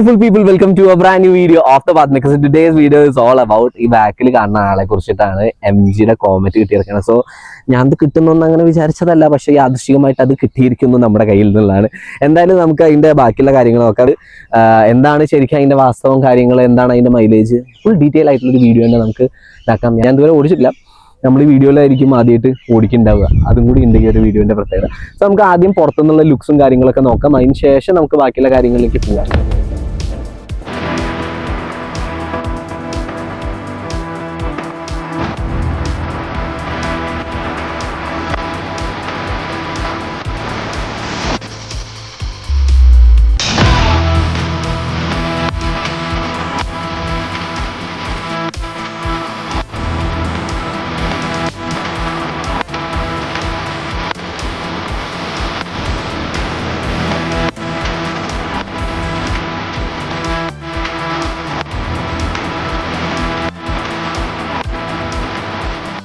Beautiful people welcome to a brand new video of the path mix today's video is all about ഈ ബാക്കിൽ കാണുന്ന ആളെ കുറിച്ചിട്ടാണ് M ജിയുടെ കോമറ്റ് കിട്ടിയിരിക്കുന്നത്. സോ ഞാൻ അത് കിട്ടുന്നൊന്നും അങ്ങനെ വിചാരിച്ചതല്ല പക്ഷേ യാദൃശികമായിട്ട് അത് കിട്ടിയിരിക്കുന്നു നമ്മുടെ കയ്യിൽ നിന്നുള്ളതാണ്. എന്തായാലും നമുക്ക് അതിന്റെ ബാക്കിയുള്ള കാര്യങ്ങൾ നോക്കാം. എന്താണ് ശരിക്കും അതിന്റെ വാസ്തവം കാര്യങ്ങൾ എന്താണ് അതിന്റെ മൈലേജ് ഫുൾ ഡീറ്റെയിൽ ആയിട്ടുള്ള ഒരു വീഡിയോ തന്നെ നമുക്ക് ഇതാക്കാം. ഞാൻ ഇതുവരെ ഓടിച്ചിട്ടില്ല. നമ്മൾ ഈ വീഡിയോയിലായിരിക്കും ആദ്യമായിട്ട് ഓടിക്കുന്നുണ്ടാവുക. അതും കൂടി ഉണ്ട് ഈ ഒരു വീഡിയോന്റെ പ്രത്യേകത. സോ നമുക്ക് ആദ്യം പുറത്തുനിന്നുള്ള ലുക്സും കാര്യങ്ങളൊക്കെ നോക്കാം. അതിന് ശേഷം നമുക്ക് ബാക്കിയുള്ള കാര്യങ്ങളിലേക്ക് പോകാം.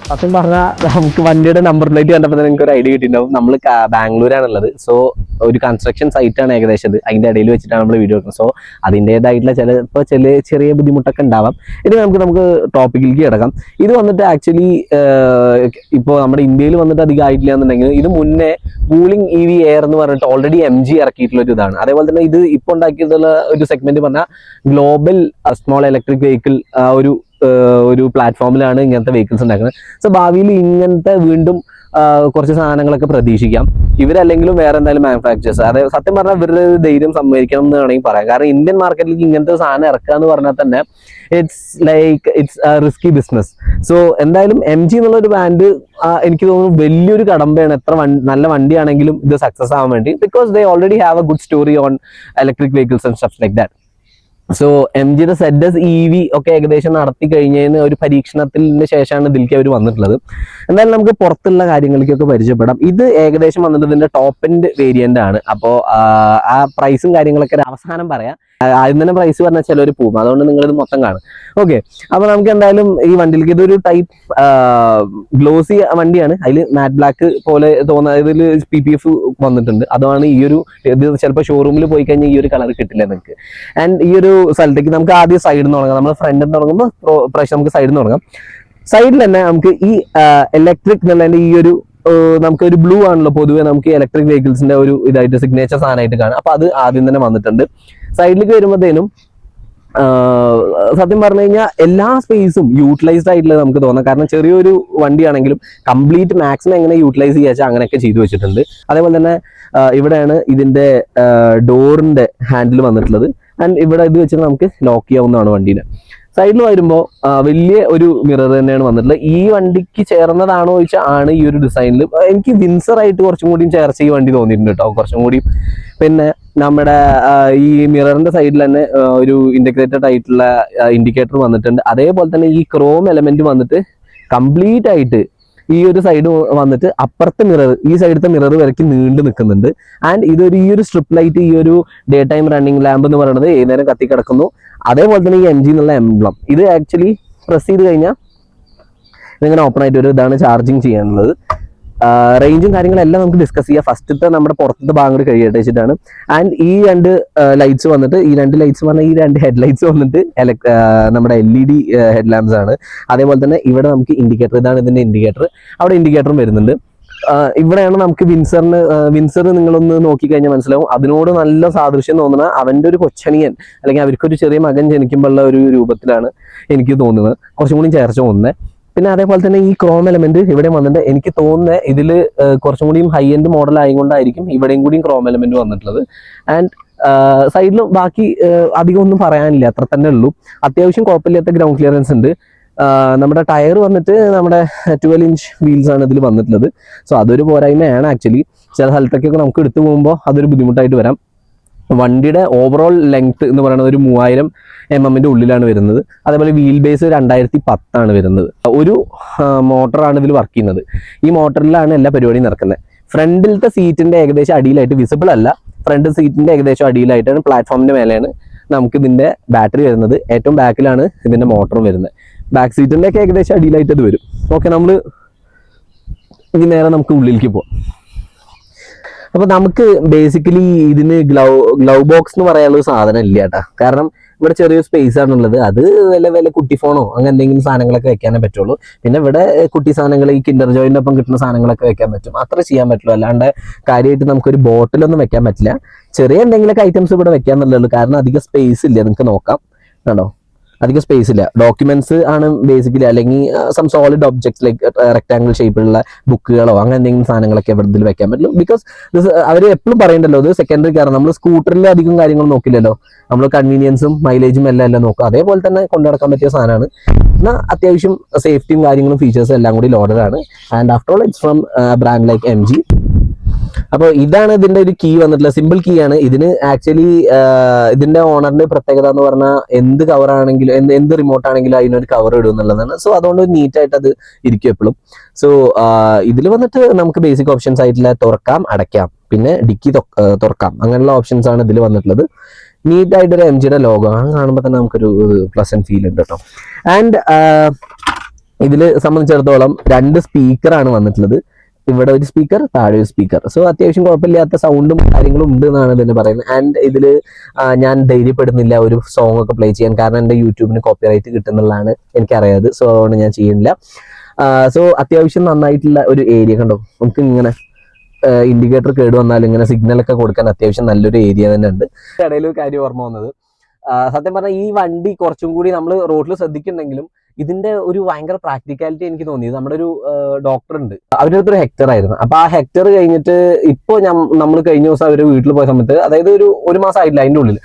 സത്യം പറഞ്ഞാൽ നമുക്ക് വണ്ടിയുടെ നമ്പർ പ്ലേറ്റ് കണ്ടപ്പോൾ തന്നെ എനിക്ക് ഒരു ഐഡിയ കിട്ടിയിട്ടുണ്ടാവും നമ്മൾ ബാംഗ്ലൂരാണുള്ളത്. സോ ഒരു കൺസ്ട്രക്ഷൻ സൈറ്റ് ആണ് ഏകദേശം അത് അതിന്റെ ഇടയിൽ വെച്ചിട്ടാണ് നമ്മൾ വീഡിയോ എടുക്കുന്നത്. സോ അതിന്റെതായിട്ടുള്ള ചിലപ്പോൾ ചില ചെറിയ ബുദ്ധിമുട്ടൊക്കെ ഉണ്ടാവാം. ഇനി നമുക്ക് നമുക്ക് ടോപ്പിക്കിലേക്ക് കിടക്കാം. ഇത് വന്നിട്ട് ആക്ച്വലി ഇപ്പോൾ നമ്മുടെ ഇന്ത്യയിൽ വന്നിട്ട് അധികം ആയിട്ടില്ല എന്നുണ്ടെങ്കിൽ ഇത് മുന്നേ കൂളിംഗ് ഇ വി എയർ എന്ന് പറഞ്ഞിട്ട് ഓൾറെഡി എം ജി ഇറക്കിയിട്ടുള്ള ഒരു ഇതാണ്. അതേപോലെ തന്നെ ഇത് ഇപ്പോൾ ഉണ്ടാക്കിയിട്ടുള്ള ഒരു സെഗ്മെന്റ് പറഞ്ഞാൽ ഗ്ലോബൽ സ്മോൾ ഇലക്ട്രിക് വെഹിക്കിൾ ഒരു ഒരു പ്ലാറ്റ്ഫോമിലാണ് ഇങ്ങനത്തെ വെഹിക്കിൾസ് ഉണ്ടാക്കുന്നത്. സോ ഭാവിയിൽ ഇങ്ങനത്തെ വീണ്ടും കുറച്ച് സാധനങ്ങളൊക്കെ പ്രതീക്ഷിക്കാം. ഇവരല്ലെങ്കിലും വേറെ എന്തായാലും മാനുഫാക്ചേഴ്സ് അതായത് സത്യം പറഞ്ഞാൽ ഇവരുടെ ധൈര്യം സമ്മതിക്കണം എന്ന് വേണമെങ്കിൽ പറയാം. കാരണം ഇന്ത്യൻ മാർക്കറ്റിലേക്ക് ഇങ്ങനത്തെ സാധനം ഇറക്കുക എന്ന് പറഞ്ഞാൽ തന്നെ it's like it's risky business so എന്തായാലും എം ജി എന്നുള്ള ഒരു ബ്രാൻഡ് എനിക്ക് തോന്നുന്നു വലിയൊരു കടമ്പയാണ്. എത്ര നല്ല വണ്ടിയാണെങ്കിലും ഇത് സക്സസ് ആവാൻ വേണ്ടി. Because they already have a good story on electric vehicles and stuff like that so M ജിയുടെ എസ് ഇ വി ഒക്കെ ഏകദേശം നടത്തി കഴിഞ്ഞതിന് ഒരു പരീക്ഷണത്തിന് ശേഷമാണ് ഇതിലേക്ക് അവർ വന്നിട്ടുള്ളത്. എന്തായാലും നമുക്ക് പുറത്തുള്ള കാര്യങ്ങളിലേക്കൊക്കെ പരിചയപ്പെടാം. ഇത് ഏകദേശം വന്നിട്ട് ഇതിന്റെ ടോപ്പ് എൻഡ് വേരിയന്റ് ആണ്. അപ്പോൾ ആ പ്രൈസും കാര്യങ്ങളൊക്കെ ഒരു അവസാനം പറയാം. ആദ്യം തന്നെ പ്രൈസ് പറഞ്ഞാൽ ചിലർ പോകും. അതുകൊണ്ട് നിങ്ങൾ ഇത് മൊത്തം കാണും. ഓക്കെ അപ്പൊ നമുക്ക് എന്തായാലും ഈ വണ്ടിയിലേക്ക് ഇതൊരു ടൈപ്പ് ഗ്ലോസി വണ്ടിയാണ്. അതിൽ മാറ്റ് ബ്ലാക്ക് പോലെ തോന്നുന്ന ഇതിൽ പി പി എഫ് വന്നിട്ടുണ്ട്. അതാണ് ഈ ഒരു ഇത് ചിലപ്പോൾ ഷോറൂമിൽ പോയി കഴിഞ്ഞാൽ ഈ ഒരു കളർ കിട്ടില്ല നിങ്ങൾക്ക് ആൻഡ് ഈ ഒരു സ്ഥലത്തേക്ക് നമുക്ക് ആദ്യം സൈഡിൽ നിന്ന് തുടങ്ങാം. നമ്മൾ ഫ്രണ്ടിൽ നിന്ന് തുടങ്ങുമ്പോൾ പ്രാവശ്യം നമുക്ക് സൈഡിൽ നിന്ന് തുടങ്ങാം. സൈഡിൽ തന്നെ നമുക്ക് ഈ ഇലക്ട്രിക് എന്നുള്ളതിന്റെ ഈ ഒരു നമുക്ക് ഒരു ബ്ലൂ ആണല്ലോ പൊതുവെ നമുക്ക് ഇലക്ട്രിക് വെഹിക്കിൾസിന്റെ ഒരു ഇതായിട്ട് സിഗ്നേച്ചർ സാധനമായിട്ട് കാണാം. അപ്പൊ അത് ആദ്യം തന്നെ വന്നിട്ടുണ്ട്. സൈഡിലേക്ക് വരുമ്പോഴത്തേനും സത്യം പറഞ്ഞു കഴിഞ്ഞാൽ എല്ലാ സ്പേസും യൂട്ടിലൈസ്ഡ് ആയിട്ടുള്ള നമുക്ക് തോന്നാം. കാരണം ചെറിയൊരു വണ്ടിയാണെങ്കിലും കംപ്ലീറ്റ് മാക്സിമം എങ്ങനെ യൂട്ടിലൈസ് ചെയ്യാച്ച അങ്ങനെയൊക്കെ ചെയ്തു വെച്ചിട്ടുണ്ട്. അതേപോലെ തന്നെ ഇവിടെയാണ് ഇതിന്റെ ഡോറിന്റെ ഹാൻഡിൽ വന്നിട്ടുള്ളത്. ആൻഡ് ഇവിടെ ഇത് വെച്ചിട്ട് നമുക്ക് ലോക്ക് ചെയ്യാവുന്നതാണ് വണ്ടീനെ. സൈഡിൽ വരുമ്പോൾ വലിയ ഒരു മിറർ തന്നെയാണ് വന്നിട്ടുള്ളത്. ഈ വണ്ടിക്ക് ചേർന്നതാണോ ചോദിച്ചാൽ ആണ് ഈ ഒരു ഡിസൈനിൽ എനിക്ക് വിൻസർ ആയിട്ട് കുറച്ചും കൂടിയും ചേർച്ച ഈ വണ്ടി തോന്നിയിട്ടുണ്ട് കേട്ടോ. കുറച്ചും കൂടി പിന്നെ നമ്മുടെ ഈ മിററിന്റെ സൈഡിൽ തന്നെ ഒരു ഇന്റഗ്രേറ്റഡ് ആയിട്ടുള്ള ഇൻഡിക്കേറ്റർ വന്നിട്ടുണ്ട്. അതേപോലെ തന്നെ ഈ ക്രോം എലമെന്റ് വന്നിട്ട് കംപ്ലീറ്റ് ആയിട്ട് ഈ ഒരു സൈഡ് വന്നിട്ട് അപ്പുറത്തെ മിറർ ഈ സൈഡത്തെ മിറർ വരയ്ക്ക് നീണ്ടു നിൽക്കുന്നുണ്ട്. ആൻഡ് ഇതൊരു ഈ ഒരു സ്ട്രിപ്പ് ലൈറ്റ് ഈ ഒരു ഡേ ടൈം റണ്ണിങ് ലാമ്പ് എന്ന് പറയുന്നത് ഏത് നേരം കത്തി കിടക്കുന്നു അതേപോലെ തന്നെ ഈ എം ജി എന്നുള്ള എംബ്ലം ഇത് ആക്ച്വലി പ്രസ് ചെയ്ത് കഴിഞ്ഞാൽ ഇതിങ്ങനെ ഓപ്പൺ ആയിട്ട് ഒരു ഇതാണ് ചാർജിങ് ചെയ്യാനുള്ളത്. റേഞ്ചും കാര്യങ്ങളെല്ലാം നമുക്ക് ഡിസ്കസ് ചെയ്യാം. ഫസ്റ്റത്തെ നമ്മുടെ പുറത്തത്തെ ഭാഗം കൂടി കഴിയട്ടെ വെച്ചിട്ടാണ്. ആൻഡ് ഈ രണ്ട് ലൈറ്റ്സ് വന്നിട്ട് ഈ രണ്ട് ലൈറ്റ്സ് പറഞ്ഞാൽ ഈ രണ്ട് ഹെഡ് ലൈറ്റ്സ് വന്നിട്ട് നമ്മുടെ L E D head lamps ആണ്. അതേപോലെ തന്നെ ഇവിടെ നമുക്ക് ഇൻഡിക്കേറ്റർ ഇതാണ് ഇതിന്റെ ഇൻഡിക്കേറ്റർ അവിടെ ഇൻഡിക്കേറ്ററും വരുന്നുണ്ട്. ഇവിടെയാണ് നമുക്ക് വിൻസറിന് വിൻസർ നിങ്ങളൊന്ന് നോക്കിക്കഴിഞ്ഞാൽ മനസ്സിലാവും. അതിനോട് നല്ല സാദൃശ്യം തോന്നുന്ന അവന്റെ ഒരു കൊച്ചണിയൻ അല്ലെങ്കിൽ അവർക്കൊരു ചെറിയ മകൻ ജനിക്കുമ്പോഴുള്ള ഒരു രൂപത്തിലാണ് എനിക്ക് തോന്നുന്നത്. കുറച്ചും കൂടി ചേർച്ച തോന്നുന്നത് പിന്നെ അതേപോലെ തന്നെ ഈ ക്രോം എലമെന്റ് ഇവിടെ വന്നിട്ട് എനിക്ക് തോന്നുന്നത് ഇതിൽ കുറച്ചും കൂടിയും ഹൈ എൻഡ് മോഡൽ ആയതുകൊണ്ടായിരിക്കും ഇവിടെയും കൂടിയും ക്രോം എലമെന്റ് വന്നിട്ടുള്ളത്. ആൻഡ് സൈഡിലും ബാക്കി അധികം ഒന്നും പറയാനില്ല. അത്ര തന്നെ ഉള്ളൂ. അത്യാവശ്യം കുഴപ്പമില്ലാത്ത ഗ്രൗണ്ട് ക്ലിയറൻസ് ഉണ്ട്. നമ്മുടെ ടയർ വന്നിട്ട് നമ്മുടെ ട്വൽവ് ഇഞ്ച് വീൽസ് ആണ് ഇതിൽ വന്നിട്ടുള്ളത്. സോ അതൊരു പോരായ്മയാണ് ആക്ച്വലി ചില സ്ഥലത്തൊക്കെ നമുക്ക് എടുത്തു പോകുമ്പോൾ അതൊരു ബുദ്ധിമുട്ടായിട്ട് വരാം. വണ്ടിയുടെ ഓവറോൾ ലെങ്ത് എന്ന് പറയുന്നത് ഒരു മൂവായിരം എം എമ്മിന്റെ ഉള്ളിലാണ് വരുന്നത്. അതേപോലെ വീൽ ബേസ് രണ്ടായിരത്തി പത്താണ് വരുന്നത്. ഒരു മോട്ടറാണ് ഇതിൽ വർക്ക് ചെയ്യുന്നത്. ഈ മോട്ടറിലാണ് എല്ലാ പരിപാടിയും നടക്കുന്നത്. ഫ്രണ്ടിലത്തെ സീറ്റിന്റെ ഏകദേശം അടിയിലായിട്ട് വിസിബിൾ അല്ല. ഫ്രണ്ട് സീറ്റിന്റെ ഏകദേശം അടിയിലായിട്ടാണ് പ്ലാറ്റ്ഫോമിന്റെ മേലെയാണ് നമുക്ക് ഇതിന്റെ ബാറ്ററി വരുന്നത്. ഏറ്റവും ബാക്കിലാണ് ഇതിന്റെ മോട്ടറും വരുന്നത്. ബാക്ക് സീറ്റിന്റെ ഒക്കെ ഏകദേശം അടിയിലായിട്ട് ഇത് വരും. ഓക്കെ നമ്മൾ ഇനി നേരെ നമുക്ക് ഉള്ളിലേക്ക് പോവാം. അപ്പൊ നമുക്ക് ബേസിക്കലി ഇതിന് ഗ്ലൗ ഗ്ലൗ ബോക്സ് എന്ന് പറയാനുള്ള സാധനം ഇല്ല കേട്ടാ. കാരണം ഇവിടെ ചെറിയ സ്പേസ് ആണുള്ളത് അത് വല്ല വല്ല കുട്ടി ഫോണോ അങ്ങനെ എന്തെങ്കിലും സാധനങ്ങളൊക്കെ വെക്കാനേ പറ്റുള്ളൂ. പിന്നെ ഇവിടെ കുട്ടി സാധനങ്ങൾ ഈ കിൻഡർ ജോയിന്റെ ഒപ്പം കിട്ടുന്ന സാധനങ്ങളൊക്കെ വെക്കാൻ പറ്റും. അത്ര ചെയ്യാൻ പറ്റുള്ളൂ. അല്ലാണ്ട് കാര്യമായിട്ട് നമുക്കൊരു ബോട്ടിലൊന്നും വെക്കാൻ പറ്റില്ല. ചെറിയ എന്തെങ്കിലുമൊക്കെ ഐറ്റംസ് ഇവിടെ വെക്കാൻ വെക്കാന്നുള്ളൂ കാരണം അധികം സ്പേസ് ഇല്ല. നിങ്ങൾക്ക് നോക്കാം. കണ്ടോ? അധികം സ്പേസ് ഇല്ല. ഡോക്യുമെന്റ്സ് ആണ് ബേസിക്കലി അല്ലെങ്കിൽ some solid objects like rectangle ഷേപ്പിലുള്ള ബുക്കുകളോ അങ്ങനെ എന്തെങ്കിലും സാധനങ്ങളൊക്കെ ഇതിൽ വെക്കാൻ പറ്റുള്ളൂ ബിക്കോസ് അവർ എപ്പോഴും പറയണ്ടല്ലോ ഇത് സെക്കൻഡറി കാരണം നമ്മൾ സ്കൂട്ടറിൽ അധികം കാര്യങ്ങൾ നോക്കില്ലല്ലോ. നമ്മൾ കൺവീനിയൻസും മൈലേജും എല്ലാം എല്ലാം നോക്കുക അതേപോലെ തന്നെ കൊണ്ടുനടക്കാൻ പറ്റിയ സാധനമാണ്. എന്നാൽ അത്യാവശ്യം സേഫ്റ്റിയും കാര്യങ്ങളും ഫീച്ചേഴ്സും എല്ലാം കൂടി ലോഡഡ് ആണ്. And after all it's from brand like M G അപ്പോൾ ഇതാണ് ഇതിന്റെ ഒരു കീ വന്നിട്ടുള്ള സിമ്പിൾ കീ ആണ്. ഇതിന് ആക്ച്വലി ഇതിന്റെ ഓണറിന്റെ പ്രത്യേകത എന്ന് പറഞ്ഞാൽ എന്ത് കവർ ആണെങ്കിലും എന്ത് എന്ത് റിമോട്ട് ആണെങ്കിലും അതിനൊരു കവർ ഇടും എന്നുള്ളതാണ്. സോ അതുകൊണ്ട് നീറ്റ് ആയിട്ട് അത് ഇരിക്കും എപ്പോഴും സോ ഇതിൽ വന്നിട്ട് നമുക്ക് ബേസിക് ഓപ്ഷൻസ് ആയിട്ടുള്ള തുറക്കാം അടയ്ക്കാം. പിന്നെ ഡിക്കി തുറക്കാം. അങ്ങനെയുള്ള ഓപ്ഷൻസ് ആണ് ഇതിൽ വന്നിട്ടുള്ളത്. നീറ്റ് ആയിട്ട് ഒരു എം ജിയുടെ ലോഗോ കാണുമ്പോൾ തന്നെ നമുക്കൊരു പ്ലസന്റ് ഫീൽ ഉണ്ട് കേട്ടോ. ആൻഡ് ഇതിൽ സംബന്ധിച്ചിടത്തോളം രണ്ട് സ്പീക്കറാണ് വന്നിട്ടുള്ളത്. ഇവിടെ ഒരു സ്പീക്കർ താഴെ ഒരു സ്പീക്കർ സോ അത്യാവശ്യം കുഴപ്പമില്ലാത്ത സൗണ്ടും കാര്യങ്ങളും ഉണ്ട് എന്നാണ് ഇതിന് പറയുന്നത്. ആൻഡ് ഇതിൽ ഞാൻ ധൈര്യപ്പെടുന്നില്ല ഒരു സോങ് ഒക്കെ പ്ലേ ചെയ്യാൻ. കാരണം എന്റെ യൂട്യൂബിന് കോപ്പിറൈറ്റ് കിട്ടുന്നുള്ളതാണ് എനിക്കറിയാത്. സോ അതുകൊണ്ട് ഞാൻ ചെയ്യുന്നില്ല. സോ അത്യാവശ്യം നന്നായിട്ടുള്ള ഒരു ഏരിയ കണ്ടോ? നമുക്ക് ഇങ്ങനെ ഇൻഡിക്കേറ്റർ കേട് വന്നാൽ ഇങ്ങനെ സിഗ്നൽ ഒക്കെ കൊടുക്കാൻ അത്യാവശ്യം നല്ലൊരു ഏരിയ തന്നെ ഉണ്ട്. ഇടയിൽ ഒരു കാര്യം ഓർമ്മ വന്നത്. സത്യം പറഞ്ഞാൽ ഈ വണ്ടി കുറച്ചും കൂടി നമ്മൾ റോഡിൽ ശ്രദ്ധിക്കുന്നുണ്ടെങ്കിലും ഇതിന്റെ ഒരു ഭയങ്കര പ്രാക്ടിക്കാലിറ്റി എനിക്ക് തോന്നി. നമ്മുടെ ഒരു ഡോക്ടർ ഉണ്ട്. അവരുടെ അടുത്തൊരു ഹെക്ടർ ആയിരുന്നു. അപ്പൊ ആ ഹെക്ടർ കഴിഞ്ഞിട്ട് ഇപ്പൊ നമ്മൾ കഴിഞ്ഞ ദിവസം അവർ വീട്ടിൽ പോയ സമയത്ത് അതായത് ഒരു ഒരു മാസം ആയിട്ടില്ല അതിന്റെ ഉള്ളിൽ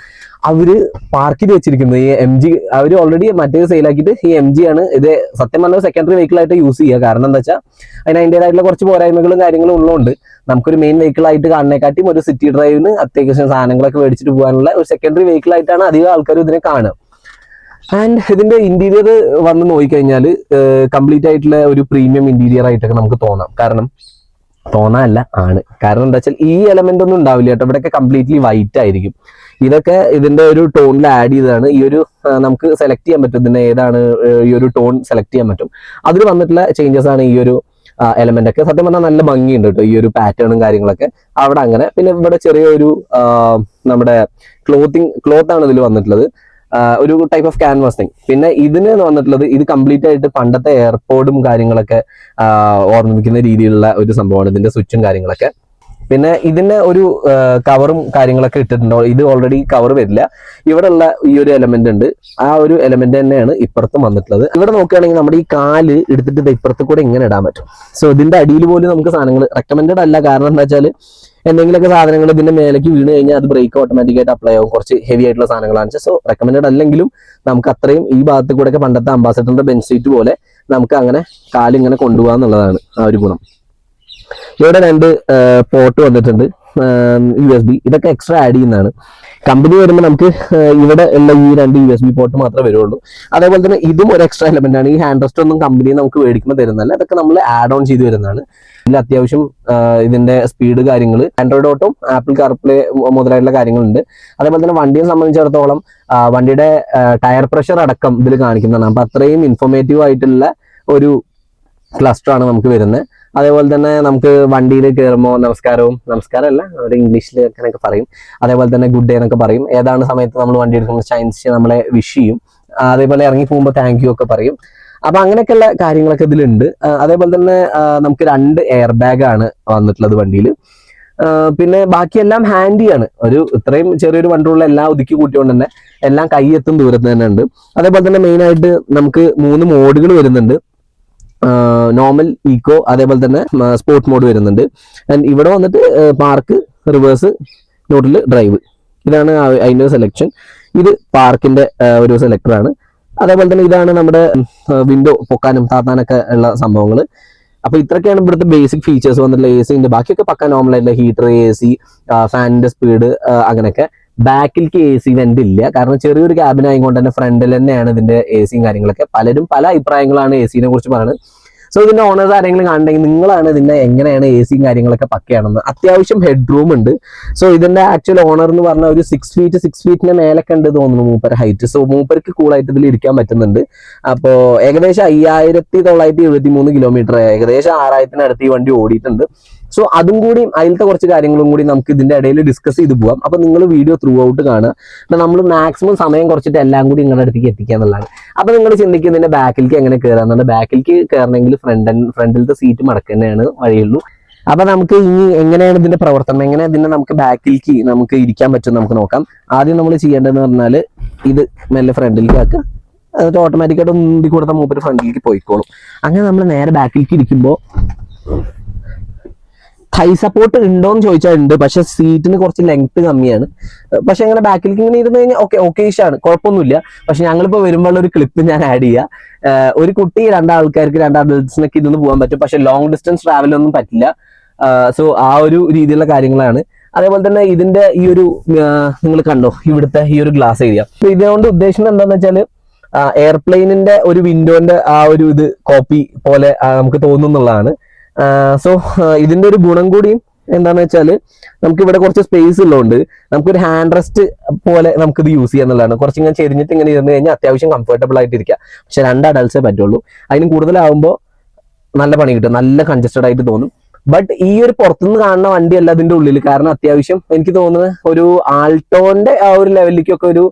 അവർ പാർക്ക് ചെയ്ത് വെച്ചിരിക്കുന്നത് ഈ എം ജി അവർ ഓൾറെഡി മറ്റേ സെയിലാക്കിയിട്ട് ഈ എം ജി ആണ് ഇത് സത്യം പറഞ്ഞ സെക്കൻഡറി വെഹിക്കിൾ ആയിട്ട് യൂസ് ചെയ്യുക. കാരണം എന്താ വെച്ചാൽ അതിന് അതിന്റെതായിട്ടുള്ള കുറച്ച് പോരായ്മകളും കാര്യങ്ങളും ഉള്ളതുകൊണ്ട് നമുക്കൊരു മെയിൻ വെഹിക്കിൾ ആയിട്ട് കാണുന്നേക്കാട്ടിയും ഒരു സിറ്റി ഡ്രൈവിന് അത്യാവശ്യം സാധനങ്ങളൊക്കെ മേടിച്ചിട്ട് പോകാനുള്ള ഒരു സെക്കൻഡറി വെഹിക്കിൾ ആയിട്ടാണ് അധികം ആൾക്കാർ ഇതിനെ കാണുക. ആൻഡ് ഇതിന്റെ ഇന്റീരിയർ വന്ന് നോക്കിക്കഴിഞ്ഞാൽ കംപ്ലീറ്റ് ആയിട്ടുള്ള ഒരു പ്രീമിയം ഇന്റീരിയർ ആയിട്ടൊക്കെ നമുക്ക് തോന്നാം. കാരണം തോന്നാനല്ല ആണ്. കാരണം എന്താ വെച്ചാൽ ഈ എലമെന്റ് ഒന്നും ഉണ്ടാവില്ല കേട്ടോ. ഇവിടെയൊക്കെ കംപ്ലീറ്റ്ലി വൈറ്റ് ആയിരിക്കും. ഇതൊക്കെ ഇതിന്റെ ഒരു ടോണിൽ ആഡ് ചെയ്തതാണ്. ഈ ഒരു നമുക്ക് സെലക്ട് ചെയ്യാൻ പറ്റും. ഇതിന്റെ ഏതാണ് ഈ ഒരു ടോൺ സെലക്ട് ചെയ്യാൻ പറ്റും. അതിൽ വന്നിട്ടുള്ള ചേഞ്ചസ് ആണ് ഈ ഒരു എലമെന്റ് ഒക്കെ. സത്യം പറഞ്ഞാൽ നല്ല ഭംഗിയുണ്ട് കേട്ടോ ഈ ഒരു പാറ്റേണും കാര്യങ്ങളൊക്കെ. അവിടെ അങ്ങനെ പിന്നെ ഇവിടെ ചെറിയൊരു നമ്മുടെ ക്ലോത്തിങ് ക്ലോത്ത് ആണ് ഇതിൽ വന്നിട്ടുള്ളത്. ഒരു ടൈപ്പ് ഓഫ് ക്യാൻവാസിങ് പിന്നെ ഇതിന് വന്നിട്ടുള്ളത് ഇത് കംപ്ലീറ്റ് ആയിട്ട് പണ്ടത്തെ എയർപോർട്ടും കാര്യങ്ങളൊക്കെ ഓർമ്മിക്കുന്ന രീതിയിലുള്ള ഒരു സംഭവമാണ്. ഇതിന്റെ സ്വിച്ചും കാര്യങ്ങളൊക്കെ. പിന്നെ ഇതിന്റെ ഒരു കവറും കാര്യങ്ങളൊക്കെ ഇട്ടിട്ടുണ്ടോ. ഇത് ഓൾറെഡി കവർ വരില്ല. ഇവിടെ ഉള്ള ഈ ഒരു എലമെന്റ് ഉണ്ട്. ആ ഒരു എലമെന്റ് തന്നെയാണ് ഇപ്പുറത്തും വന്നിട്ടുള്ളത്. ഇവിടെ നോക്കുകയാണെങ്കിൽ നമ്മുടെ ഈ കാൽ എടുത്തിട്ട് ഇപ്പുറത്ത് കൂടെ ഇങ്ങനെ ഇടാൻ പറ്റും. സോ ഇതിന്റെ അടിയിൽ പോലും നമുക്ക് സാധനങ്ങൾ റെക്കമെൻഡഡ് അല്ല. കാരണം എന്താ വെച്ചാൽ എന്തെങ്കിലുമൊക്കെ സാധനങ്ങൾ ഇതിന്റെ മേലേക്ക് വീണ് കഴിഞ്ഞാൽ അത് ബ്രേക്ക് ഓട്ടോമാറ്റിക് ആയിട്ട് അപ്ലൈ ആവും. കുറച്ച് ഹെവി ആയിട്ടുള്ള സാധനങ്ങളാണ് സോ റെക്കമെൻഡ് അല്ലെങ്കിലും നമുക്ക് അത്രയും ഈ ഭാഗത്ത് കൂടെ ഒക്കെ പണ്ടത്തെ അംബാസഡറിന്റെ ബെഞ്ച് സീറ്റ് പോലെ നമുക്ക് അങ്ങനെ കാലിങ്ങനെ കൊണ്ടുപോകാന്നുള്ളതാണ് ആ ഒരു ഗുണം. ഇവിടെ രണ്ട് പോട്ട് വന്നിട്ടുണ്ട്. യു എസ് ബി ഇതൊക്കെ എക്സ്ട്രാ ആഡ് ചെയ്യുന്നതാണ്. കമ്പനി വരുമ്പോൾ നമുക്ക് ഇവിടെ ഉള്ള ഈ രണ്ട് യു എസ് ബി പോർട്ട് മാത്രമേ വരുള്ളൂ. അതേപോലെ തന്നെ ഇതും ഒരു എക്സ്ട്രാ എലമെന്റ് ആണ്. ഈ ഹാൻഡ് റെസ്റ്റ് ഒന്നും കമ്പനി നമുക്ക് മേടിക്കുമ്പോൾ തരുന്നല്ല അതൊക്കെ നമ്മൾ ആഡ് ഓൺ ചെയ്ത് വരുന്നതാണ്. ഇതിൽ അത്യാവശ്യം ഇതിന്റെ സ്പീഡ് കാര്യങ്ങൾ ആൻഡ്രോയിഡ് ഓട്ടോ ആപ്പിൾ കാർപ്ലേ മുതലായിട്ടുള്ള കാര്യങ്ങളുണ്ട്. അതേപോലെ തന്നെ വണ്ടിയെ സംബന്ധിച്ചിടത്തോളം വണ്ടിയുടെ ടയർ പ്രഷർ അടക്കം ഇതിൽ കാണിക്കുന്നതാണ്. അപ്പൊ അത്രയും ഇൻഫോർമേറ്റീവ് ആയിട്ടുള്ള ഒരു ക്ലസ്റ്റർ ആണ് നമുക്ക് വരുന്നത്. അതേപോലെ തന്നെ നമുക്ക് വണ്ടിയിൽ കയറുമ്പോൾ നമസ്കാരവും. നമസ്കാരമല്ല അവർ ഇംഗ്ലീഷിൽ അങ്ങനെയൊക്കെ പറയും. അതേപോലെ തന്നെ ഗുഡ് ഡേ എന്നൊക്കെ പറയും. ഏതാണ് സമയത്ത് നമ്മൾ വണ്ടി എടുക്കുമ്പോൾ ചൈൻസ് നമ്മളെ വിഷ് ചെയ്യും. അതേപോലെ ഇറങ്ങി പോകുമ്പോൾ താങ്ക് യു ഒക്കെ പറയും. അപ്പൊ അങ്ങനെയൊക്കെയുള്ള കാര്യങ്ങളൊക്കെ ഇതിലുണ്ട്. അതേപോലെ തന്നെ നമുക്ക് രണ്ട് എയർ ബാഗ് ആണ് വന്നിട്ടുള്ളത് വണ്ടിയിൽ പിന്നെ ബാക്കിയെല്ലാം ഹാൻഡിയാണ് ഒരു ഇത്രയും ചെറിയൊരു വണ്ടിയുള്ള എല്ലാം ഒതുക്കി കൂട്ടിയോണ്ട് തന്നെ എല്ലാം കൈയെത്തും ദൂരത്ത് തന്നെ ഉണ്ട്. അതേപോലെ തന്നെ മെയിനായിട്ട് നമുക്ക് മൂന്ന് മോഡുകൾ വരുന്നുണ്ട്. നോർമൽ ഈക്കോ അതേപോലെ തന്നെ സ്പോർട്ട് മോഡ് വരുന്നുണ്ട്. ആൻഡ് ഇവിടെ വന്നിട്ട് പാർക്ക് റിവേഴ്സ് നോട്ടിൽ ഡ്രൈവ് ഇതാണ് അതിന്റെ സെലക്ഷൻ ഇത് പാർക്കിന്റെ ഒരു സെലക്ടറാണ് അതേപോലെ തന്നെ ഇതാണ് നമ്മുടെ വിൻഡോ പൊക്കാനും താത്താനൊക്കെ ഉള്ള സംഭവങ്ങൾ അപ്പൊ ഇത്രയൊക്കെയാണ് ഇവിടുത്തെ ബേസിക് ഫീച്ചേഴ്സ് വന്നിട്ടുള്ള എ സിന്റെ ബാക്കിയൊക്കെ പക്ക നോർമൽ ആയിട്ടുള്ള ഹീറ്റർ എ സി ഫാനിന്റെ സ്പീഡ് അങ്ങനെയൊക്കെ. ബാക്കിലേക്ക് എ സി വെന്റ് ഇല്ല. കാരണം ചെറിയൊരു ക്യാബിൻ ആയതുകൊണ്ട് തന്നെ ഫ്രണ്ടിൽ തന്നെയാണ് ഇതിന്റെ എ സിയും കാര്യങ്ങളൊക്കെ. പലരും പല അഭിപ്രായങ്ങളാണ് എ സിനെ കുറിച്ച് പറയുന്നത് സോ ഇതിന്റെ ഓണേഴ്സ് ആരെങ്കിലും കാണണമെങ്കിൽ നിങ്ങളാണ് ഇതിന്റെ എങ്ങനെയാണ് എ സിയും കാര്യങ്ങളൊക്കെ പക്കയാണെന്ന്. അത്യാവശ്യം ഹെഡ് റൂം ഉണ്ട്. സോ ഇതിന്റെ ആക്ച്വൽ ഓണർ എന്ന് പറഞ്ഞ ഒരു സിക്സ് ഫീറ്റ് സിക്സ് ഫീറ്റിന്റെ മേലൊക്കെ ഉണ്ട് തോന്നുന്നു മൂപ്പർ ഹൈറ്റ് സോ മൂപ്പർക്ക് കൂളായിട്ട് ഇതിൽ ഇരിക്കാൻ പറ്റുന്നുണ്ട്. അപ്പോ ഏകദേശം അയ്യായിരത്തി തൊള്ളായിരത്തി എഴുപത്തി മൂന്ന് കിലോമീറ്റർ ഏകദേശം ആറായിരത്തിനടുത്ത് ഈ വണ്ടി ഓടിയിട്ടുണ്ട്. സോ അതും കൂടി അതിലത്തെ കുറച്ച് കാര്യങ്ങളും കൂടി നമുക്ക് ഇതിന്റെ ഇടയിൽ ഡിസ്കസ് ചെയ്ത് പോവാം. അപ്പൊ നിങ്ങൾ വീഡിയോ ത്രൂ ഔട്ട് കാണുക നമ്മൾ മാക്സിമം സമയം കുറച്ചിട്ട് എല്ലാം കൂടി നിങ്ങളുടെ അടുത്തേക്ക് എത്തിക്കുക എന്നുള്ളതാണ്. അപ്പൊ നിങ്ങൾ ചിന്തിക്കുന്ന ഇതിന്റെ ബാക്കിലേക്ക് എങ്ങനെ കയറാന്നുണ്ട് ബാക്കിലേക്ക് കയറണമെങ്കിൽ ഫ്രണ്ട് ഫ്രണ്ടിലത്തെ സീറ്റ് മടക്കുന്നതാണ് വഴിയുള്ളൂ. അപ്പൊ നമുക്ക് ഇനി എങ്ങനെയാണ് ഇതിന്റെ പ്രവർത്തനം? എങ്ങനെ ഇതിനെ നമുക്ക് ബാക്കിലേക്ക് നമുക്ക് ഇരിക്കാൻ പറ്റും നമുക്ക് നോക്കാം. ആദ്യം നമ്മൾ ചെയ്യേണ്ടതെന്ന് പറഞ്ഞാൽ ഇത് മെല്ലെ ഫ്രണ്ടിലേക്ക് ആക്കുക. എന്നിട്ട് ഓട്ടോമാറ്റിക്കായിട്ട് ഒന്നും കൊടുത്ത മൂപ്പര് ഫ്രണ്ടിലേക്ക് പോയിക്കോളും. അങ്ങനെ നമ്മൾ നേരെ ബാക്കിലേക്ക് ഇരിക്കുമ്പോൾ ഹൈ സപ്പോർട്ട് ഉണ്ടോ എന്ന് ചോദിച്ചാൽ ഉണ്ട് പക്ഷെ സീറ്റിന് കുറച്ച് ലെങ്ത് കമ്മിയാണ്. പക്ഷെ അങ്ങനെ ബാക്കിലേക്ക് ഇങ്ങനെ ഇരുന്ന് കഴിഞ്ഞാൽ ഓക്കെ ഓക്കേഷാണ് കുഴപ്പമൊന്നുമില്ല. പക്ഷെ ഞങ്ങളിപ്പോൾ വരുമ്പോൾ ഒരു ക്ലിപ്പ് ഞാൻ ആഡ് ചെയ്യാം. ഒരു കുട്ടി രണ്ടാൾക്കാർക്ക് രണ്ട് അഡൽട്സിനൊക്കെ ഇതൊന്ന് പോകാൻ പറ്റും. പക്ഷെ ലോങ് ഡിസ്റ്റൻസ് ട്രാവൽ ഒന്നും പറ്റില്ല. സോ ആ ഒരു രീതിയിലുള്ള കാര്യങ്ങളാണ്. അതേപോലെ തന്നെ ഇതിന്റെ ഈ ഒരു നിങ്ങൾ കണ്ടോ? ഇവിടുത്തെ ഈ ഒരു ഗ്ലാസ് ഏരിയ ഇതുകൊണ്ട് ഉദ്ദേശിക്കുന്നത് എന്താണെന്ന് വെച്ചാൽ എയർപ്ലെയിനിന്റെ ഒരു വിൻഡോന്റെ ആ ഒരു ഇത് കോപ്പി പോലെ നമുക്ക് തോന്നുന്നുള്ളതാണ്. സോ ഇതിന്റെ ഒരു ഗുണം കൂടിയും എന്താണെന്ന് വെച്ചാൽ നമുക്ക് ഇവിടെ കുറച്ച് സ്പേസ് ഉള്ളതുകൊണ്ട് നമുക്കൊരു ഹാൻഡ് റെസ്റ്റ് പോലെ നമുക്കിത് യൂസ് ചെയ്യാന്നുള്ളതാണ് കുറച്ച് ഇങ്ങനെ ചെരിഞ്ഞിട്ട് ഇങ്ങനെ ഇരുന്ന് കഴിഞ്ഞാൽ അത്യാവശ്യം കംഫർട്ടബിൾ ആയിട്ട് ഇരിക്കുക പക്ഷെ രണ്ട് അഡൽസേ പറ്റുള്ളൂ. അതിന് കൂടുതലാവുമ്പോൾ നല്ല പണി കിട്ടും. നല്ല കൺജസ്റ്റഡ് ആയിട്ട് തോന്നും. ബട്ട് ഈ ഒരു പുറത്തുനിന്ന് കാണുന്ന വണ്ടിയല്ല അതിന്റെ ഉള്ളിൽ കാരണം അത്യാവശ്യം എനിക്ക് തോന്നുന്നത് ഒരു ആൾട്ടോന്റെ ആ ഒരു ലെവലിലേക്കൊക്കെ ഒരു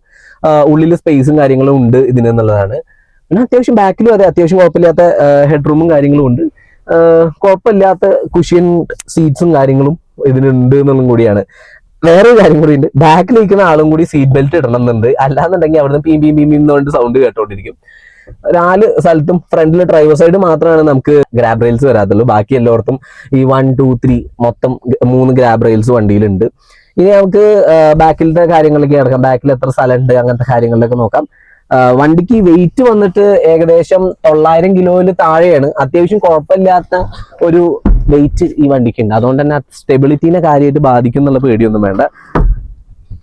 ഉള്ളിൽ സ്പേസും കാര്യങ്ങളും ഉണ്ട് ഇതിനെന്നുള്ളതാണ് പിന്നെ അത്യാവശ്യം ബാക്കിലും അതെ അത്യാവശ്യം കുഴപ്പമില്ലാത്ത ഹെഡ് റൂമും കാര്യങ്ങളും ഉണ്ട്. കുഴപ്പമില്ലാത്ത കുഷ്യൻ സീറ്റ്സും കാര്യങ്ങളും ഇതിനുണ്ട് എന്നുള്ളതും കൂടിയാണ്. വേറെ കാര്യം കൂടി ഉണ്ട്. ബാക്കിൽ നിൽക്കുന്ന ആളും കൂടി സീറ്റ് ബെൽറ്റ് ഇടണം എന്നുണ്ട് അല്ലാന്നുണ്ടെങ്കിൽ അവിടുന്ന് പീം പീം പീം എന്നുകൊണ്ട് സൗണ്ട് കേട്ടോണ്ടിരിക്കും. നാല് സ്ഥലത്തും ഫ്രണ്ടിൽ ഡ്രൈവർ സൈഡ് മാത്രമാണ് നമുക്ക് ഗ്രാബ് റെയിൽസ് വരാത്തുള്ളൂ. ബാക്കി എല്ലായിടത്തും ഈ വൺ ടു ത്രീ മൊത്തം മൂന്ന് ഗ്രാബ് റെയിൽസ് വണ്ടിയിലുണ്ട്. ഇനി നമുക്ക് ബാക്കിലത്തെ കാര്യങ്ങളിലേക്ക് കിടക്കാം ബാക്കിൽ എത്ര സ്ഥലമുണ്ട് അങ്ങനത്തെ കാര്യങ്ങളിലൊക്കെ നോക്കാം. വണ്ടിക്ക് വെയിറ്റ് വന്നിട്ട് ഏകദേശം തൊള്ളായിരം കിലോയിൽ താഴെയാണ്. അത്യാവശ്യം കുഴപ്പമില്ലാത്ത ഒരു വെയിറ്റ് ഈ വണ്ടിക്ക് ഉണ്ട് അതുകൊണ്ട് തന്നെ സ്റ്റെബിലിറ്റീനെ കാര്യമായിട്ട് ബാധിക്കും എന്നുള്ള പേടിയൊന്നും വേണ്ട.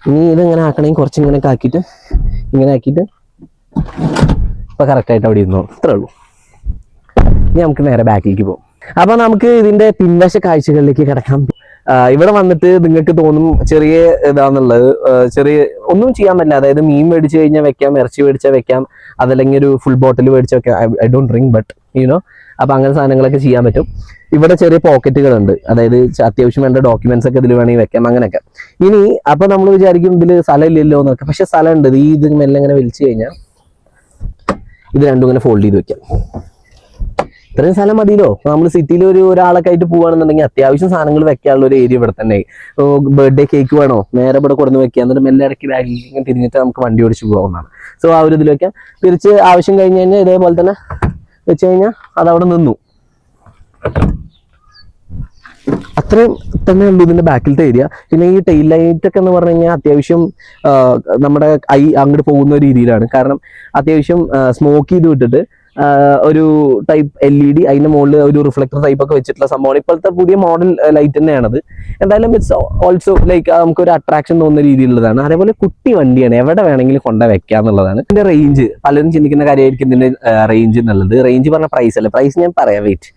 ഇനി ഇത് ഇങ്ങനെ ആക്കണമെങ്കിൽ കുറച്ച് ഇങ്ങനെ ആക്കിയിട്ട് ഇങ്ങനെ ആക്കിയിട്ട് ഇപ്പൊ കറക്റ്റ് ആയിട്ട് അവിടെ ഇരുന്നോ? ഇത്രേ ഉള്ളൂ. ഇനി നമുക്ക് നേരെ ബാക്കിലേക്ക് പോകും. അപ്പൊ നമുക്ക് ഇതിന്റെ പിൻവശ കാഴ്ചകളിലേക്ക് കിടക്കാം. ഇവിടെ വന്നിട്ട് നിങ്ങൾക്ക് തോന്നും ചെറിയ ഇതാന്നുള്ളത്. ചെറിയ ഒന്നും ചെയ്യാൻ പറ്റില്ല. അതായത് മീൻ മേടിച്ചു കഴിഞ്ഞാൽ വെക്കാം ഇറച്ചി മേടിച്ചാൽ വെക്കാം അതല്ലെങ്കിൽ ഒരു ഫുൾ ബോട്ടിൽ മേടിച്ച് വെക്കാം. I don't drink but you know അപ്പൊ അങ്ങനെ സാധനങ്ങളൊക്കെ ചെയ്യാൻ പറ്റും. ഇവിടെ ചെറിയ പോക്കറ്റുകൾ ഉണ്ട് അതായത് അത്യാവശ്യം വേണ്ട ഡോക്യുമെന്റ്സ് ഒക്കെ ഇതിൽ വേണമെങ്കിൽ വെക്കാം അങ്ങനെയൊക്കെ. ഇനി അപ്പൊ നമ്മൾ വിചാരിക്കും ഇതിൽ സ്ഥലം ഇല്ലല്ലോ എന്നൊക്കെ പക്ഷെ സ്ഥലം ഉണ്ട്. ഈ ഇത് മെല്ലെ ഇങ്ങനെ വലിച്ചു കഴിഞ്ഞാൽ ഇത് രണ്ടും ഇങ്ങനെ ഫോൾഡ് ചെയ്ത് വെക്കാം. ഇത്രയും സ്ഥലം മതിയല്ലോ. നമ്മൾ സിറ്റിയിൽ ഒരു ഒരാളൊക്കെ ആയിട്ട് പോവാണെന്നുണ്ടെങ്കിൽ അത്യാവശ്യം സാധനങ്ങൾ വെക്കാനുള്ള ഒരു ഏരിയ ഇവിടെ തന്നെ. ബർത്ത്ഡേ കേക്ക് വേണോ? നേരെ ഇവിടെ കൊടുന്ന് വെക്കുക. എന്നിട്ട് മെല്ലെ ഇടയ്ക്ക് ബാഗിലേക്ക് തിരിഞ്ഞിട്ട് നമുക്ക് വണ്ടി ഓടിച്ച് പോകാവുന്നതാണ്. സോ ആ ഒരു ഇതിൽ വെക്കാം തിരിച്ച് ആവശ്യം കഴിഞ്ഞ് കഴിഞ്ഞാൽ ഇതേപോലെ തന്നെ വെച്ച് കഴിഞ്ഞാൽ അതവിടെ നിന്നു. അത്രയും തന്നെ ഉള്ളൂ ഇതിന്റെ ബാക്കിലത്തെ ഏരിയ പിന്നെ ഈ ടെയിൽ ലൈറ്റ് ഒക്കെ എന്ന് പറഞ്ഞു കഴിഞ്ഞാൽ അത്യാവശ്യം നമ്മുടെ ഐ അങ്ങോട്ട് പോകുന്ന രീതിയിലാണ്. കാരണം അത്യാവശ്യം സ്മോക്ക് ചെയ്ത് വിട്ടിട്ട് ഒരു ടൈപ്പ് എൽ ഇ ഡി അതിന്റെ മുകളിൽ ഒരു റിഫ്ലക്ടർ ടൈപ്പ് ഒക്കെ വെച്ചിട്ടുള്ള സംഭവമാണ്. ഇപ്പോഴത്തെ പുതിയ മോഡൽ ലൈറ്റ് തന്നെയാണത്. എന്തായാലും ഇറ്റ്സ് ഓൾസോ ലൈക്ക് നമുക്ക് ഒരു അട്രാക്ഷൻ തോന്നുന്ന രീതിയിലുള്ളതാണ്. അതേപോലെ കുട്ടി വണ്ടിയാണ്. എവിടെ വേണമെങ്കിലും കൊണ്ട വെക്കാം എന്നുള്ളതാണ്. ഇതിന്റെ റേഞ്ച് പലരും ചിന്തിക്കുന്ന കാര്യമായിരിക്കും ഇതിന്റെ റേഞ്ച് എന്നുള്ളത്. റേഞ്ച് പറഞ്ഞ പ്രൈസ് അല്ല? പ്രൈസ് ഞാൻ പറയാം വെയിറ്റ്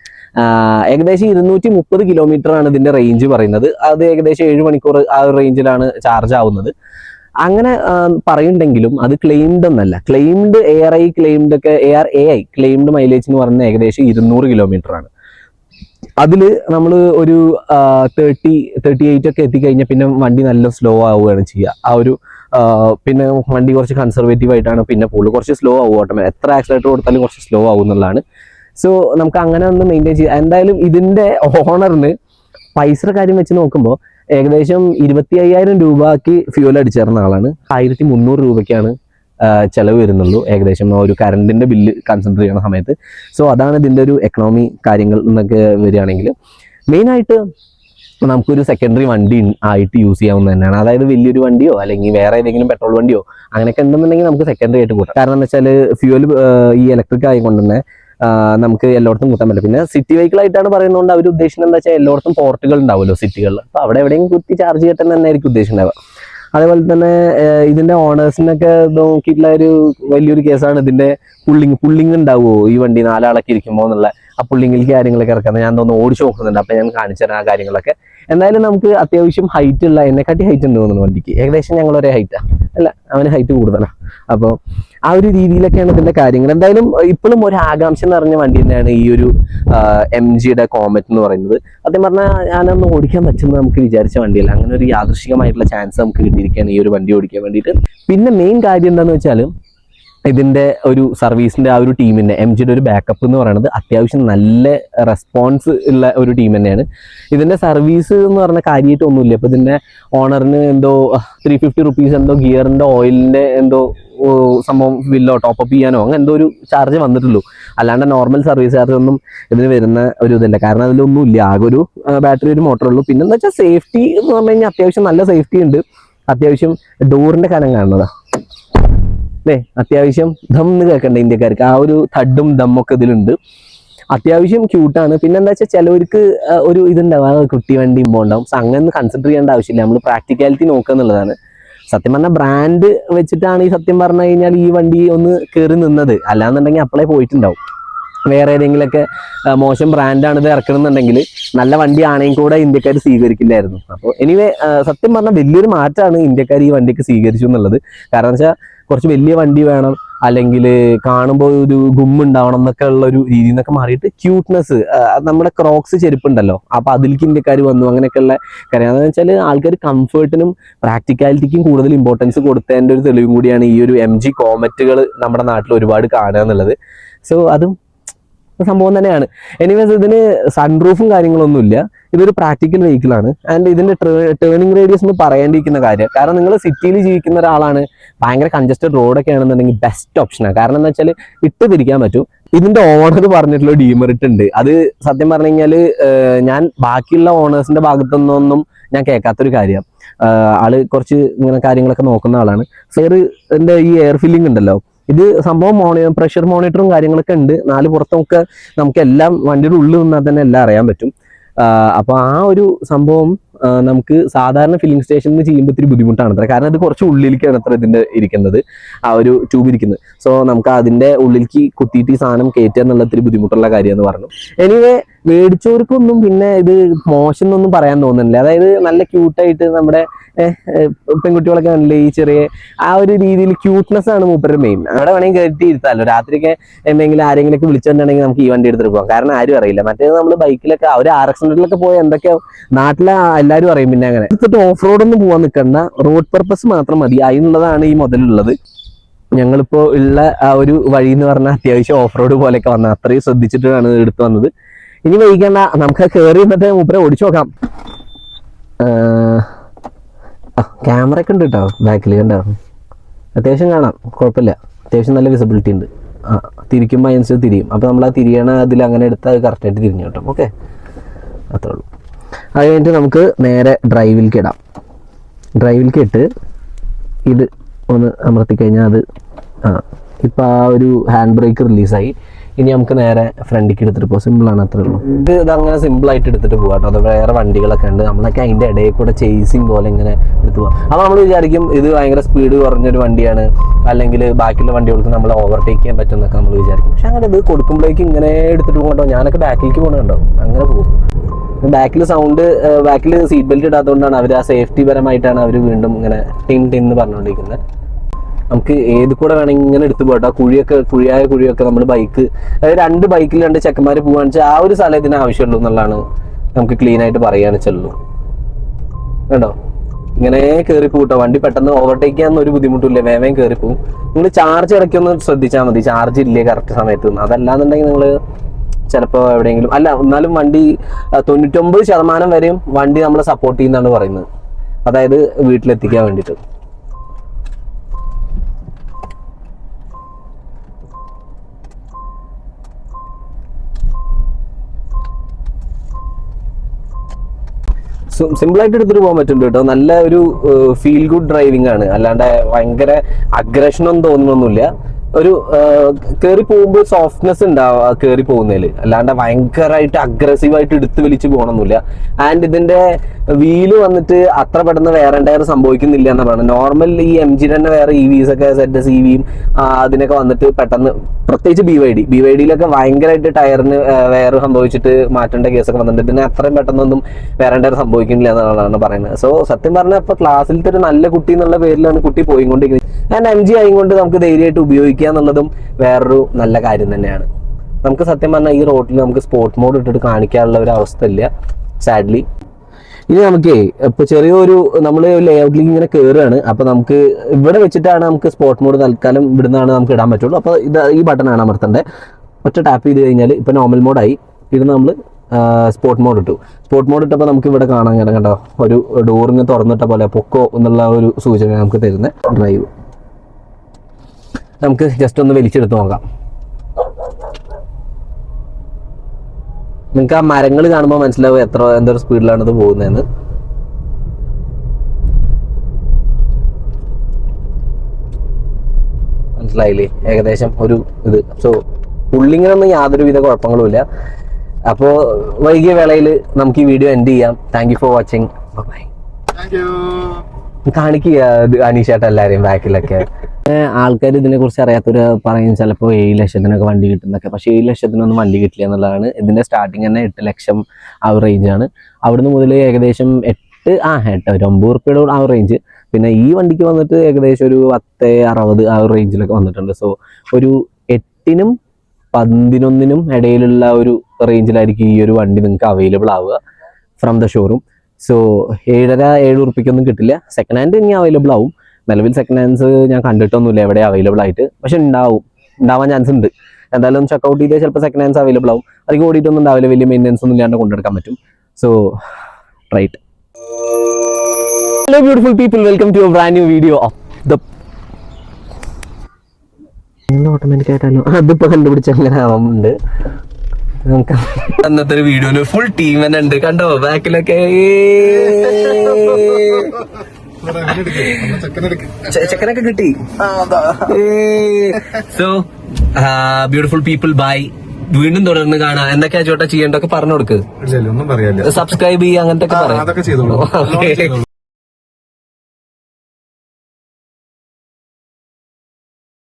ഏകദേശം ഇരുന്നൂറ്റി മുപ്പത് കിലോമീറ്റർ ആണ് ഇതിന്റെ റേഞ്ച് പറയുന്നത്. അത് ഏകദേശം ഏഴ് മണിക്കൂർ ആ ഒരു റേഞ്ചിലാണ് ചാർജ് ആവുന്നത്. അങ്ങനെ പറയുന്നുണ്ടെങ്കിലും അത് ക്ലെയിംഡ് ഒന്നല്ല ക്ലെയിംഡ് എയർ ഐ ക്ലെയിംഡ് ഒക്കെ A R A I claimed mileage എന്ന് പറയുന്നത് ഏകദേശം ഇരുന്നൂറ് കിലോമീറ്റർ ആണ്. അതിൽ നമ്മൾ ഒരു തേർട്ടി തേർട്ടി എയ്റ്റ് ഒക്കെ എത്തിക്കഴിഞ്ഞാൽ പിന്നെ വണ്ടി നല്ല സ്ലോ ആവുകയാണ് ചെയ്യുക. ആ ഒരു പിന്നെ വണ്ടി കുറച്ച് കൺസർവേറ്റീവ് ആയിട്ടാണ് പിന്നെ പോകുള്ളൂ കുറച്ച് സ്ലോ ആവും എത്ര ആക്സിലേറ്റർ കൊടുത്താലും കുറച്ച് സ്ലോ ആവും എന്നുള്ളതാണ്. സോ നമുക്ക് അങ്ങനെ ഒന്ന് മെയിന്റെയിൻ ചെയ്യാം. എന്തായാലും ഇതിന്റെ ഓണറിന് പൈസയുടെ കാര്യം വെച്ച് നോക്കുമ്പോൾ ഏകദേശം ഇരുപത്തി അയ്യായിരം രൂപക്ക് ഫ്യൂൽ അടിച്ചേർന്ന ആളാണ്. ആയിരത്തി മുന്നൂറ് രൂപയ്ക്കാണ് ചിലവ് വരുന്നുള്ളൂ. ഏകദേശം ഒരു കറണ്ടിന്റെ ബില്ല് കൺസിഡർ ചെയ്യുന്ന സമയത്ത്. സോ അതാണ് ഇതിന്റെ ഒരു എക്കണോമി കാര്യങ്ങൾ എന്നൊക്കെ വരികയാണെങ്കിൽ. മെയിനായിട്ട് നമുക്കൊരു സെക്കൻഡറി വണ്ടി ആയിട്ട് യൂസ് ചെയ്യാവുന്ന തന്നെയാണ്. അതായത് വലിയൊരു വണ്ടിയോ അല്ലെങ്കിൽ വേറെ ഏതെങ്കിലും പെട്രോൾ വണ്ടിയോ അങ്ങനെയൊക്കെ ഉണ്ടെന്നുണ്ടെങ്കിൽ നമുക്ക് സെക്കൻഡറി ആയിട്ട് കൂട്ടാം. കാരണം എന്ന് വെച്ചാൽ ഫ്യൂവൽ ഈ ഇലക്ട്രിക് ആയതുകൊണ്ട് തന്നെ നമുക്ക് എല്ലായിടത്തും കുത്താൻ പറ്റില്ല. പിന്നെ സിറ്റി വെഹിക്കിൾ ആയിട്ടാണ് പറയുന്നതുകൊണ്ട് അവർ ഉദ്ദേശിക്കുന്നത് എന്താ വെച്ചാൽ എല്ലായിടത്തും പോർട്ടുകൾ ഉണ്ടാവുമല്ലോ സിറ്റികളിൽ അപ്പോൾ അവിടെ എവിടെയെങ്കിലും കുത്തി ചാർജ് ചെയ്തിട്ട് തന്നെ ആയിരിക്കും ഉദ്ദേശിച്ചിട്ടുണ്ടാവുക അതേപോലെ തന്നെ ഇതിന്റെ ഓണേഴ്സിനൊക്കെ നോക്കിയിട്ടുള്ള ഒരു വലിയൊരു കേസാണ് ഇതിന്റെ പുള്ളിങ് പുള്ളിങ് ഉണ്ടാവുമോ? ഈ വണ്ടി നാലാളൊക്കെ ഇരിക്കുമ്പോൾ എന്നുള്ള ആ പുള്ളിങ്ങിൽ കാര്യങ്ങളൊക്കെ ഇറക്കുന്നത് ഞാൻ തോന്നുന്നു ഓടിച്ചു നോക്കുന്നുണ്ട്. അപ്പൊ ഞാൻ കാണിച്ചു തരാം ആ കാര്യങ്ങളൊക്കെ. എന്തായാലും നമുക്ക് അത്യാവശ്യം ഹൈറ്റ് ഉള്ള എന്നെക്കാട്ടി ഹൈറ്റ് ഉണ്ട് തോന്നുന്നു വണ്ടിക്ക്. ഏകദേശം ഞങ്ങൾ ഒരേ ഹൈറ്റാ അല്ല അവന് ഹൈറ്റ് കൂടുതലാണ് അപ്പോൾ ആ ഒരു രീതിയിലൊക്കെയാണ് ഇതിന്റെ കാര്യങ്ങൾ. എന്തായാലും ഇപ്പോഴും ഒരു ആകാംക്ഷ നിറഞ്ഞ വണ്ടി തന്നെയാണ് ഈ ഒരു എം ജിയുടെ കോമറ്റ് എന്ന് പറയുന്നത്. സത്യം പറഞ്ഞാൽ ഞാനൊന്ന് ഓടിക്കാൻ പറ്റുമെന്ന് നമുക്ക് വിചാരിച്ച വണ്ടിയല്ല. അങ്ങനെ ഒരു യാദൃശികമായിട്ടുള്ള ചാൻസ് നമുക്ക് കിട്ടിയിരിക്കുകയാണ് ഈ ഒരു വണ്ടി ഓടിക്കാൻ വേണ്ടിയിട്ട്. പിന്നെ മെയിൻ കാര്യം എന്താണെന്ന് വെച്ചാൽ ഇതിന്റെ ഒരു സർവീസിന്റെ ആ ഒരു ടീമിന്റെ എം ജിയുടെ ഒരു ബാക്കപ്പ് എന്ന് പറയുന്നത് അത്യാവശ്യം നല്ല റെസ്പോൺസ് ഉള്ള ഒരു ടീം തന്നെയാണ്. ഇതിന്റെ സർവീസ് എന്ന് പറഞ്ഞ കാര്യമായിട്ട് ഒന്നുമില്ല. ഇപ്പൊ ഇതിന്റെ ഓണറിന് എന്തോ ത്രീ ഫിഫ്റ്റി റുപ്പീസ് എന്തോ ഗിയറിന്റെ ഓയിലിന്റെ എന്തോ സംഭവം ബില്ലോ ടോപ്പ് അപ്പ് ചെയ്യാനോ അങ്ങനെ എന്തോ ഒരു ചാർജ് വന്നിട്ടുള്ളൂ. അല്ലാണ്ട് നോർമൽ സർവീസ് ചാർജ് ഒന്നും ഇതിന് വരുന്ന ഒരു ഇതില്ല. കാരണം അതിലൊന്നും ഇല്ല ആകെ ഒരു ബാറ്ററി ഒരു മോട്ടർ ഉള്ളൂ. പിന്നെ എന്താ വെച്ചാൽ സേഫ്റ്റി എന്ന് പറഞ്ഞു കഴിഞ്ഞാൽ അത്യാവശ്യം നല്ല സേഫ്റ്റി ഉണ്ട്. അത്യാവശ്യം ഡോറിന്റെ കനം കാണുന്നതാ. അല്ലേ അത്യാവശ്യം ദം എന്ന് കേൾക്കണ്ട ഇന്ത്യക്കാർക്ക്. ആ ഒരു തഡും ദമ്മൊക്കെ ഇതിലുണ്ട്. അത്യാവശ്യം ക്യൂട്ടാണ് പിന്നെ എന്താ വെച്ചാൽ ചിലവർക്ക് ഒരു ഇതുണ്ടാവും. കുട്ടി വണ്ടി ഉണ്ടാവും. അങ്ങനെ കൺസിഡർ ചെയ്യേണ്ട ആവശ്യമില്ല. നമ്മൾ പ്രാക്ടിക്കാലിറ്റി നോക്കുക എന്നുള്ളതാണ്. സത്യം പറഞ്ഞാൽ ബ്രാൻഡ് വെച്ചിട്ടാണ് ഈ സത്യം പറഞ്ഞു കഴിഞ്ഞാൽ ഈ വണ്ടി ഒന്ന് കയറി നിന്നത്. അല്ലാന്നുണ്ടെങ്കിൽ അപ്പളേ പോയിട്ടുണ്ടാവും. വേറെ ഏതെങ്കിലുമൊക്കെ മോശം ബ്രാൻഡാണ് ഇത് ഇറക്കണമെന്നുണ്ടെങ്കിൽ നല്ല വണ്ടി ആണെങ്കിൽ കൂടെ ഇന്ത്യക്കാർ സ്വീകരിക്കില്ലായിരുന്നു. അപ്പോൾ എനിവേ സത്യം പറഞ്ഞാൽ വലിയൊരു മാറ്റമാണ് ഇന്ത്യക്കാർ ഈ വണ്ടിക്ക് സ്വീകരിച്ചു എന്നുള്ളത്. കാരണം വെച്ചാൽ കുറച്ച് വലിയ വണ്ടി വേണം. അല്ലെങ്കിൽ കാണുമ്പോൾ ഒരു ഗുമ്മുണ്ടാവണം എന്നൊക്കെ ഉള്ള ഒരു രീതിയിൽ നിന്നൊക്കെ മാറിയിട്ട് ക്യൂട്ട്നെസ് നമ്മുടെ ക്രോക്സ് ചെരുപ്പുണ്ടല്ലോ. അപ്പൊ അതിലേക്ക് ഇന്ത്യക്കാർ വന്നു. അങ്ങനെയൊക്കെയുള്ള കാര്യം അതെന്ന് വെച്ചാൽ ആൾക്കാർ കംഫേർട്ടിനും പ്രാക്ടിക്കാലിറ്റിക്കും കൂടുതൽ ഇമ്പോർട്ടൻസ് കൊടുത്തതിന്റെ ഒരു തെളിവും കൂടിയാണ് ഈ ഒരു എം ജി കോമറ്റുകൾ നമ്മുടെ നാട്ടിൽ ഒരുപാട് കാണുക എന്നുള്ളത്. സോ അതും സംഭവം തന്നെയാണ്. എനിവേസ് ഇതിന് സൺറൂഫും കാര്യങ്ങളൊന്നുമില്ല. ഇതൊരു പ്രാക്ടിക്കൽ വെഹിക്കിൾ ആണ്. ആൻഡ് ഇതിന്റെ ടേണിംഗ് റേഡിയസ് എന്ന് പറയേണ്ടിയിരിക്കുന്ന കാര്യം. കാരണം നിങ്ങൾ സിറ്റിയിൽ ജീവിക്കുന്ന ഒരാളാണ്. ഭയങ്കര കൺജസ്റ്റഡ് റോഡൊക്കെ ആണെന്നുണ്ടെങ്കിൽ ബെസ്റ്റ് ഓപ്ഷനാണ് കാരണം എന്താ വെച്ചാൽ ഇട്ട് തിരിക്കാൻ പറ്റും. ഇതിന്റെ ഓണർ പറഞ്ഞിട്ടുള്ള ഡീമെറിറ്റ് ഉണ്ട്. അത് സത്യം പറഞ്ഞു കഴിഞ്ഞാൽ ഞാൻ ബാക്കിയുള്ള ഓണേഴ്സിന്റെ ഭാഗത്തുനിന്നൊന്നും ഞാൻ കേൾക്കാത്തൊരു കാര്യം. ആൾ കുറച്ച് ഇങ്ങനെ കാര്യങ്ങളൊക്കെ നോക്കുന്ന ആളാണ്. സെയറിന്റെ ഈ എയർ ഫില്ലിംഗ് ഉണ്ടല്ലോ? ഇത് സംഭവം മോണി പ്രഷർ മോണിറ്ററും കാര്യങ്ങളൊക്കെ ഉണ്ട്. നാല് പുറത്തൊക്കെ നമുക്ക് എല്ലാം വണ്ടിയുടെ ഉള്ളിൽ നിന്നാൽ തന്നെ എല്ലാം അറിയാൻ പറ്റും. അപ്പോൾ ആ ഒരു സംഭവം നമുക്ക് സാധാരണ ഫില്ലിംഗ് സ്റ്റേഷനിൽ ചെയ്യുമ്പോൾ ഇത്തിരി ബുദ്ധിമുട്ടാണ് അത്ര. കാരണം അത് കുറച്ച് ഉള്ളിലേക്കാണ് അത്ര ഇതിന്റെ ഇരിക്കുന്നത് ആ ഒരു ട്യൂബ് ഇരിക്കുന്നത്. സോ നമുക്ക് അതിന്റെ ഉള്ളിലേക്ക് കുത്തിയിട്ട് ഈ സാധനം കയറ്റുക എന്നുള്ള ഇത്തിരി ബുദ്ധിമുട്ടുള്ള കാര്യം എന്ന് പറഞ്ഞു. എനിവേ മേടിച്ചവർക്കൊന്നും പിന്നെ ഇത് മോശം എന്നൊന്നും പറയാൻ തോന്നുന്നില്ല. അതായത് നല്ല ക്യൂട്ടായിട്ട് നമ്മുടെ പെൺകുട്ടികളൊക്കെ നല്ല ഈ ചെറിയ ആ ഒരു രീതിയിൽ ക്യൂട്ട്നെസ് ആണ് മൂപ്പരുടെ മെയിൻ അവിടെ വേണമെങ്കിൽ കയറ്റി ഇരുത്താമല്ലോ രാത്രിയൊക്കെ എന്തെങ്കിലും ആരെങ്കിലും ഒക്കെ വിളിച്ചിട്ടുണ്ടെങ്കിൽ നമുക്ക് ഈ വണ്ടി എടുത്തിട്ട് പോകാം. കാരണം ആരും അറിയില്ല. മറ്റേത് നമ്മൾ ബൈക്കിലൊക്കെ ഒരു ആർ എക്സ് ഹൺഡ്രഡിലൊക്കെ പോയ എന്തൊക്കെയാവും? നാട്ടിലെ എല്ലാവരും അറിയും പിന്നെ അങ്ങനെ. എടുത്തിട്ട് ഓഫ് റോഡ് ഒന്നും പോകാൻ നിൽക്കണ്ട റോഡ് പർപ്പസ് മാത്രം മതി. അതിനുള്ളതാണ് ഈ മുതലുള്ളത്. ഞങ്ങളിപ്പോ ഉള്ള ആ ഒരു വഴി എന്ന് പറഞ്ഞാൽ അത്യാവശ്യം ഓഫ് റോഡ് പോലെയൊക്കെ വന്നത് അത്രയും ശ്രദ്ധിച്ചിട്ടാണ് എടുത്തു വന്നത്. ഇനി വൈകണ്ട നമുക്ക് കയറി എന്നിട്ട് മൂപ്പരെ ഓടിച്ചു നോക്കാം. ക്യാമറ ഒക്കെ ഉണ്ട് കേട്ടോ ബാക്കിൽ കണ്ടോ? അത്യാവശ്യം കാണാം. കുഴപ്പമില്ല. അത്യാവശ്യം നല്ല വിസിബിലിറ്റി ഉണ്ട്. ആ തിരിക്കുമ്പോൾ അതിനനുസരിച്ച് തിരിയും. അപ്പോൾ നമ്മൾ ആ തിരിയണ അതിൽ അങ്ങനെ എടുത്താൽ അത് കറക്റ്റായിട്ട് തിരിഞ്ഞു കിട്ടും. ഓക്കെ അത്രേ ഉള്ളൂ. അത് കഴിഞ്ഞിട്ട് നമുക്ക് നേരെ ഡ്രൈവിലേക്ക് ഇടാം. ഡ്രൈവിലേക്ക് ഇട്ട് ഇത് ഒന്ന് അമർത്തി കഴിഞ്ഞാൽ അത് ആ ഇപ്പം ആ ഒരു ഹാൻഡ് ബ്രേക്ക് റിലീസായി ഇനി നമുക്ക് നേരെ ഫ്രണ്ടിക്ക് എടുത്തിട്ട് പോകാം സിമ്പിളാണ് അത്രേ ഉള്ളൂ. ഇത് ഇതങ്ങനെ സിമ്പിൾ ആയിട്ട് എടുത്തിട്ട് പോകാം കേട്ടോ. അത് വേറെ വണ്ടികളൊക്കെ ഉണ്ട്. നമ്മളൊക്കെ അതിന്റെ ഇടയിൽ കൂടെ ചേസിങ് പോലെ ഇങ്ങനെ എടുത്തു പോകാം അപ്പോൾ നമ്മൾ വിചാരിക്കും ഇത് ഭയങ്കര സ്പീഡ് കുറഞ്ഞൊരു വണ്ടിയാണ്. അല്ലെങ്കിൽ ബാക്കിയുള്ള വണ്ടികൾക്ക് നമ്മൾ ഓവർടേക്ക് ചെയ്യാൻ പറ്റും എന്നൊക്കെ നമ്മൾ വിചാരിക്കും. പക്ഷെ അങ്ങനെ ഇത് കൊടുക്കുമ്പോഴേക്കും ഇങ്ങനെ എടുത്തിട്ട് പോകണ്ടോ ഞാനൊക്കെ ബാക്കിലേക്ക് പോകണുണ്ടോ അങ്ങനെ പോകും. ബാക്കിൽ സൗണ്ട് ബാക്കിൽ സീറ്റ് ബെൽറ്റ് ഇടാത്തതുകൊണ്ടാണ് അവർ ആ സേഫ്റ്റി പരമായിട്ടാണ് അവർ വീണ്ടും ഇങ്ങനെ ടിൻ ടിൻ എന്ന് പറഞ്ഞുകൊണ്ടിരിക്കുന്നത് നമുക്ക് ഏത് കൂടെ വേണമെങ്കിൽ ഇങ്ങനെ എടുത്തു പോട്ടെ. കുഴിയൊക്കെ കുഴിയായ കുഴിയൊക്കെ നമ്മൾ ബൈക്ക് അതായത് രണ്ട് ബൈക്കിൽ രണ്ട് ചെക്കന്മാർ പോവാന്ന് വെച്ചാൽ ആ ഒരു സ്ഥലം ഇതിന് ആവശ്യമുള്ളൂ എന്നുള്ളതാണ് നമുക്ക് ക്ലീൻ ആയിട്ട് പറയാന്ന് വെച്ചുള്ളൂ കേട്ടോ ഇങ്ങനെ കയറി പോട്ടോ വണ്ടി പെട്ടെന്ന് ഓവർടേക്ക് ചെയ്യാൻ ഒരു ബുദ്ധിമുട്ടില്ല. വേവേം കയറി പോകും നിങ്ങൾ ചാർജ് ഇടയ്ക്കൊന്ന് ശ്രദ്ധിച്ചാൽ മതി. ചാർജ് ഇല്ലേ കറക്റ്റ് സമയത്ത്. അതല്ലാന്നുണ്ടെങ്കിൽ നിങ്ങൾ ചിലപ്പോൾ എവിടെയെങ്കിലും അല്ല എന്നാലും വണ്ടി തൊണ്ണൂറ്റൊമ്പത് ശതമാനം വരെയും വണ്ടി നമ്മളെ സപ്പോർട്ട് ചെയ്യുന്നതാണ് പറയുന്നത്. അതായത് വീട്ടിലെത്തിക്കാൻ വേണ്ടിയിട്ട്. സിമ്പിൾ ആയിട്ട് എടുത്തിട്ട് പോകാൻ പറ്റുന്നുണ്ട് കേട്ടോ. നല്ല ഒരു ഫീൽ ഗുഡ് ഡ്രൈവിംഗ് ആണ്. അല്ലാണ്ട് ഭയങ്കര അഗ്രഷനൊന്നും തോന്നുന്നൊന്നുമില്ല. ഒരു കയറി പോകുമ്പോൾ സോഫ്റ്റ്നെസ് ഉണ്ടാവും കയറി പോകുന്നതിൽ അല്ലാണ്ട് ഭയങ്കരമായിട്ട് അഗ്രസീവ് ആയിട്ട് എടുത്തു വലിച്ച് പോകണമെന്നില്ല ആൻഡ് ഇതിന്റെ വീൽ വന്നിട്ട് അത്ര പെട്ടെന്ന് വേറെ ടയർ സംഭവിക്കുന്നില്ല എന്ന് പറയുന്നത്. നോർമൽ ഈ എം ജി തന്നെ വേറെ ഇ വിസ് ഒക്കെ സെറ്റ് സി വിയും അതിനൊക്കെ വന്നിട്ട് പെട്ടെന്ന് പ്രത്യേകിച്ച് B Y D B Y ഡിയിലൊക്കെ ഭയങ്കരമായിട്ട് ടയറിന് വേറെ സംഭവിച്ചിട്ട് മാറ്റേണ്ട കേസൊക്കെ വന്നിട്ട് പിന്നെ അത്രയും പെട്ടെന്നൊന്നും വേറെ ടയർ സംഭവിക്കുന്നില്ല എന്നുള്ളതാണ് പറയുന്നത്. സോ സത്യം പറഞ്ഞാൽ ഇപ്പൊ ക്ലാസ്സിലത്തെ ഒരു നല്ല കുട്ടി എന്നുള്ള പേരിലാണ് കുട്ടി പോയിക്കൊണ്ടിരിക്കുന്നത്. ആൻഡ് എം ജി ആയിക്കൊണ്ട് നമുക്ക് ധൈര്യമായിട്ട് ഉപയോഗിക്കുക എന്നുള്ളതും വേറൊരു നല്ല കാര്യം തന്നെയാണ്. നമുക്ക് സത്യം പറഞ്ഞാൽ ഈ റോഡിൽ നമുക്ക് സ്പോർട്ട് മോഡ് ഇട്ടിട്ട് കാണിക്കാനുള്ള ഒരു അവസ്ഥ ഇല്ല. സാഡ്ലി ഇനി നമുക്ക് ഇപ്പൊ ചെറിയൊരു നമ്മൾ ലേഔട്ടിലേക്ക് ഇങ്ങനെ കയറുകയാണ് അപ്പൊ നമുക്ക് ഇവിടെ വെച്ചിട്ടാണ് നമുക്ക് സ്പോർട്ട് മോഡ് തൽക്കാലം ഇവിടുന്നാണ് നമുക്ക് ഇടാൻ പറ്റുള്ളൂ. അപ്പൊ ഇത് ഈ ബട്ടൺ ആണ് അമർത്തേണ്ടത്. ഒറ്റ ടാപ്പ് ചെയ്ത് കഴിഞ്ഞാൽ ഇപ്പൊ നോർമൽ മോഡായി ഇവിടുന്ന് നമ്മൾ സ്പോർട്ട് മോഡ് ഇട്ടു. സ്പോർട്ട് മോഡ് ഇട്ടപ്പോൾ നമുക്ക് ഇവിടെ കാണാൻ കണ്ടോ? ഒരു ഡോറിങ് തുറന്നിട്ട പോലെ പൊക്കോ എന്നുള്ള ഒരു സൂചന നമുക്ക് തരുന്ന ഡ്രൈവ് നമുക്ക് ജസ്റ്റ് ഒന്ന് വലിച്ചെടുത്ത് നോക്കാം. നിങ്ങൾക്ക് ആ മരങ്ങൾ കാണുമ്പോൾ മനസ്സിലാവും എത്ര എന്തൊരു സ്പീഡിലാണ് ഇത് പോകുന്നതെന്ന്. മനസ്സിലായില്ലേ? ഏകദേശം ഒരു ഇത്. സോ പുള്ളിങ്ങനൊന്നും യാതൊരുവിധ കുഴപ്പങ്ങളുമില്ല. അപ്പോൾ വൈകിയ വേളയിൽ നമുക്ക് ഈ വീഡിയോ എൻഡ് ചെയ്യാം. Thank you for watching bye thank you കാണിക്കുക അനീഷേട്ട എല്ലാരെയും ബാക്കിലൊക്കെ. ആൾക്കാർ ഇതിനെ കുറിച്ച് അറിയാത്തവര് പറയും ചിലപ്പോൾ ഏഴ് ലക്ഷത്തിനൊക്കെ വണ്ടി കിട്ടുന്നൊക്കെ. പക്ഷെ ഏഴ് ലക്ഷത്തിനൊന്നും വണ്ടി കിട്ടില്ല എന്നുള്ളതാണ്. ഇതിന്റെ സ്റ്റാർട്ടിങ് തന്നെ എട്ട് ലക്ഷം ആ ഒരു ആണ്. അവിടുന്ന് മുതൽ ഏകദേശം എട്ട് ആ എട്ട് ഒരു ഒമ്പത് റുപ്യയുടെ ആ റേഞ്ച് പിന്നെ ഈ വണ്ടിക്ക് വന്നിട്ട് ഏകദേശം ഒരു പത്ത് അറുപത് ആ റേഞ്ചിലൊക്കെ വന്നിട്ടുണ്ട്. സോ ഒരു എട്ടിനും പതിനൊന്നിനും ഇടയിലുള്ള ഒരു റേഞ്ചിലായിരിക്കും ഈ ഒരു വണ്ടി നിങ്ങൾക്ക് അവൈലബിൾ ആവുക ഫ്രം ദ ഷോറൂം സോ ഏഴര ഏഴ് ഉറുപ്പിക്കൊന്നും കിട്ടില്ല. സെക്കൻഡ് ഹാൻഡ് ഇനി അവൈലബിൾ ആവും. നിലവിൽ സെക്കൻഡ് ഹാൻഡ്സ് ഞാൻ കണ്ടിട്ടൊന്നുമില്ല എവിടെ അവൈലബിൾ ആയിട്ട്. പക്ഷെ ഉണ്ടാവും. ഉണ്ടാവാൻ ചാൻസ് ഉണ്ട്. എന്തായാലും ചെക്കൗട്ട് ചെയ്താൽ ചിലപ്പോൾ സെക്കൻഡ് ഹാൻഡ്സ് അവൈലബിൾ ആവും. അധികം ഓടിയിട്ടൊന്നും ഉണ്ടാവില്ല. വലിയ മെയിന്റെനൻസ് ഒന്നും ഇല്ലാണ്ട് കൊണ്ടെടുക്കാൻ പറ്റും. So right hello beautiful people welcome to brand new video of the automatic ആയിട്ടാണ്? അതിപ്പോ കണ്ടുപിടിച്ച അങ്ങനെ ആവുന്നുണ്ട്. നമുക്ക് അന്നത്തെ ഒരു വീഡിയോന് ഫുൾ ടീം തന്നെ ഉണ്ട്. കണ്ടോ? ബാക്കിലൊക്കെ ചെക്കനൊക്കെ കിട്ടി. സോ ബ്യൂട്ടിഫുൾ പീപ്പിൾ ബൈ വീണ്ടും തുടർന്ന് കാണാം. എന്തൊക്കെയാ ചോട്ടാ ചെയ്യേണ്ടൊക്കെ പറഞ്ഞു കൊടുക്ക്. സബ്സ്ക്രൈബ് ചെയ്യുക അങ്ങനത്തെ അതൊക്കെ ചെയ്തോളൂ.